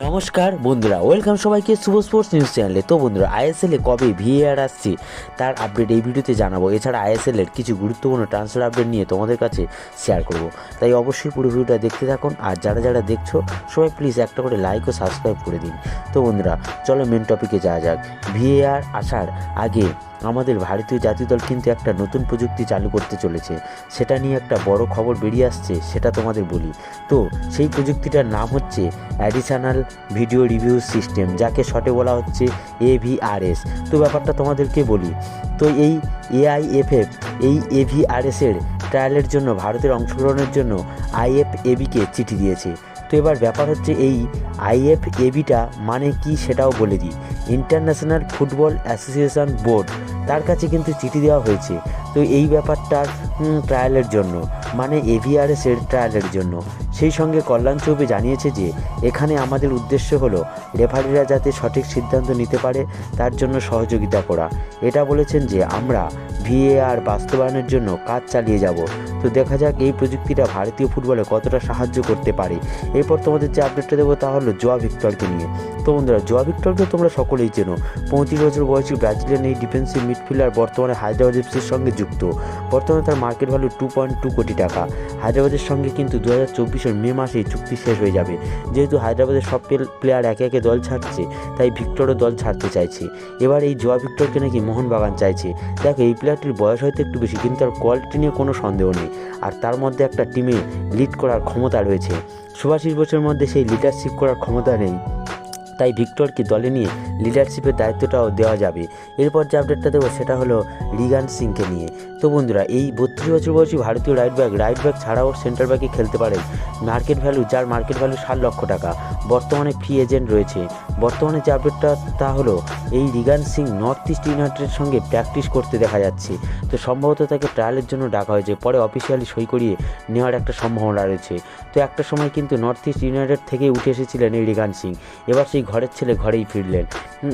নমস্কার বন্ধুরা ওয়েলকাম সবাইকে শুভ স্পোর্টস নিউজ চ্যানেলে তো বন্ধুরা আইএসএল কবে ভিএআর আসছে, তার আপডেট এই ভিডিওতে জানাব। এছাড়া আইএসএল এর কিছু গুরুত্বপূর্ণ ট্রান্সফার আপডেট নিয়ে তোমাদের কাছে শেয়ার করব। তাই অবশ্যই পুরো ভিডিওটা দেখতে থাকুন, আর যারা যারা দেখছ, সবাই প্লিজ একটা করে লাইক ও সাবস্ক্রাইব করে দিন। তো বন্ধুরা, চলো মেন টপিকে যাওয়া যাক। ভিএআর আসার আগে আমাদের ভারতীয় জাতীয় দল কিন্তু একটা নতুন প্রযুক্তি চালু করতে চলেছে। সেটা নিয়ে একটা বড় খবর বেরিয়ে আসছে, সেটা তোমাদের বলি। তো সেই প্রযুক্তিটার নাম হচ্ছে অ্যাডিশনাল ভিডিও রিভিউ সিস্টেম, যাকে শর্টে বলা হচ্ছে এভিআরএস তো ব্যাপারটা তোমাদেরকে বলি, তো এই এআইএফএফ এই এভিআরএস এর ট্রায়ালের জন্য, ভারতের অংশগ্রহণের জন্য আইএফএবিকে চিঠি দিয়েছে। তো এবার ব্যাপার হচ্ছে এই আইএফএবিটা মানে কি সেটাও বলে দিই। ইন্টারন্যাশনাল ফুটবল অ্যাসোসিয়েশন বোর্ড তার কাছে কিন্তু চিঠি দেওয়া হয়েছে। তো এই ব্যাপারটার ট্রায়ালের জন্য মানে এভিআরএস এর ট্রায়ালের জন্য। সেই সঙ্গে কল্যাণ চৌবে জানিয়েছে যে, এখানে আমাদের উদ্দেশ্য হলো রেফারিরা যাতে সঠিক সিদ্ধান্ত নিতে পারে, তার জন্য সহযোগিতা করা। এটা বলেছেন যে, আমরা ভিএআর বাস্তবায়নের জন্য কাজ চালিয়ে যাব। তো দেখা যাক এই প্রযুক্তিটা ভারতীয় ফুটবলে কতটা সাহায্য করতে পারে। এরপর তোমাদের যে আপডেটটা দেবো তা হলো জোয়া ভিক্টরকে নিয়ে। তো বন্ধুরা, জোয়া ভিক্টরকে তোমরা সকলেই চেনো। পঁয়ত্রিশ বছর বয়সী ব্রাজিলিয়ান এই ডিফেন্সিভ মিডফিল্ডার বর্তমানে হায়দ্রাবাদ এফসির সঙ্গে যুক্ত। বর্তমানে তার market value two point two কোটি টাকা। হায়দ্রাবাদের সঙ্গে কিন্তু দু হাজার চব্বিশের মে মাসেই চুক্তি শেষ হয়ে যাবে। যেহেতু হায়দ্রাবাদের সব প্লেয়ার একে একে দল ছাড়ছে, তাই ভিক্টরও দল ছাড়তে চাইছে। এবার এই জোয়া ভিক্টরকে নাকি মোহনবাগান চাইছে। দেখো, এই প্লেয়ারটির বয়স হয়তো একটু বেশি, কিন্তু তার কোয়ালিটি নিয়ে কোনো সন্দেহ নেই। আর তার মধ্যে একটা টিমে লিড করার ক্ষমতা রয়েছে। সুভাষিস বছরের মধ্যে সেই লিডারশিপ করার ক্ষমতা নেই। তাই ভিক্টরকে দলে নিয়ে লিডারশিপের দায়িত্বটাও দেওয়া যাবে। এরপর যে আপডেটটা দেবো সেটা হলো রিগান সিংকে নিয়ে। তো বন্ধুরা, এই বত্রিশ বছর বয়সী ভারতীয় রাইট ব্যাক রাইট ব্যাক ছাড়াও সেন্টার ব্যাকে খেলতে পারে। মার্কেট ভ্যালু যার মার্কেট ভ্যালু ষাট লক্ষ টাকা। বর্তমানে ফ্রি এজেন্ট রয়েছে। বর্তমানে যে আপডেটটা তা হলো এই রিগান সিং নর্থ ইস্ট ইউনাইটেডের সঙ্গে প্র্যাকটিস করতে দেখা যাচ্ছে। তো সম্ভবত তাকে ট্রায়ালের জন্য ডাকা হয়েছে। পরে অফিসিয়ালি সই করিয়ে নেওয়ার একটা সম্ভাবনা রয়েছে। তো একটা সময় কিন্তু নর্থ ইস্ট ইউনাইটেড থেকে উঠে এসেছিলেন এই রিগান সিং। এবার সেই ঘরের ছেলে ঘরেই ফিরলেন।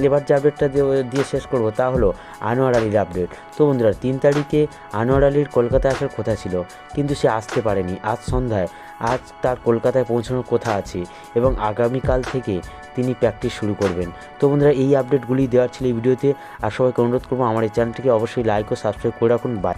এবার যে আপডেটটা দিয়ে- শেষ করব তা হলো আনোয়ার আলীর আপডেট তো বন্ধুরা, তিন তারিখে আনোয়ার আলীর কলকাতায় আসার কথা ছিল, কিন্তু সে আসতে পারেনি। আজ সন্ধ্যায়, আজ তার কলকাতায় পৌঁছানোর কথা আছে এবং আগামীকাল থেকে তিনি প্র্যাকটিস শুরু করবেন। তো বন্ধুরা, এই আপডেটগুলি দেওয়ার ছিল এই ভিডিওতে। আর সবাইকে অনুরোধ করব, আমার এই চ্যানেলটিকে অবশ্যই লাইক ও সাবস্ক্রাইব করে রাখুন। বাই